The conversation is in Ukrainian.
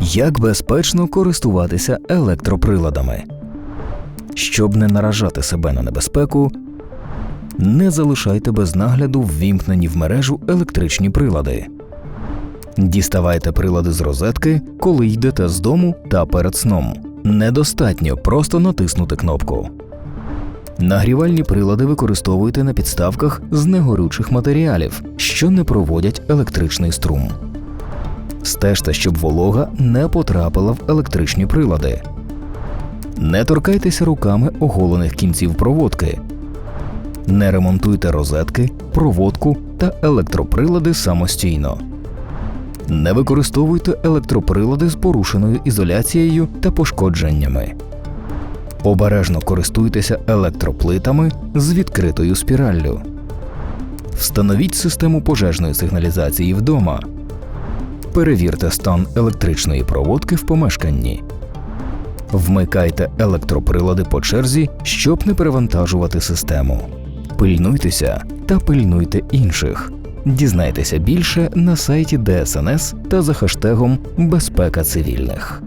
Як безпечно користуватися електроприладами? Щоб не наражати себе на небезпеку, не залишайте без нагляду ввімкнені в мережу електричні прилади. Діставайте прилади з розетки, коли йдете з дому та перед сном. Недостатньо просто натиснути кнопку. Нагрівальні прилади використовуйте на підставках з негорючих матеріалів, що не проводять електричний струм. Стежте, щоб волога не потрапила в електричні прилади. Не торкайтеся руками оголених кінців проводки. Не ремонтуйте розетки, проводку та електроприлади самостійно. Не використовуйте електроприлади з порушеною ізоляцією та пошкодженнями. Обережно користуйтеся електроплитами з відкритою спіраллю. Встановіть систему пожежної сигналізації вдома. Перевірте стан електричної проводки в помешканні. Вмикайте електроприлади по черзі, щоб не перевантажувати систему. Пильнуйтеся та пильнуйте інших. Дізнайтеся більше на сайті ДСНС та за хештегом Безпека цивільних.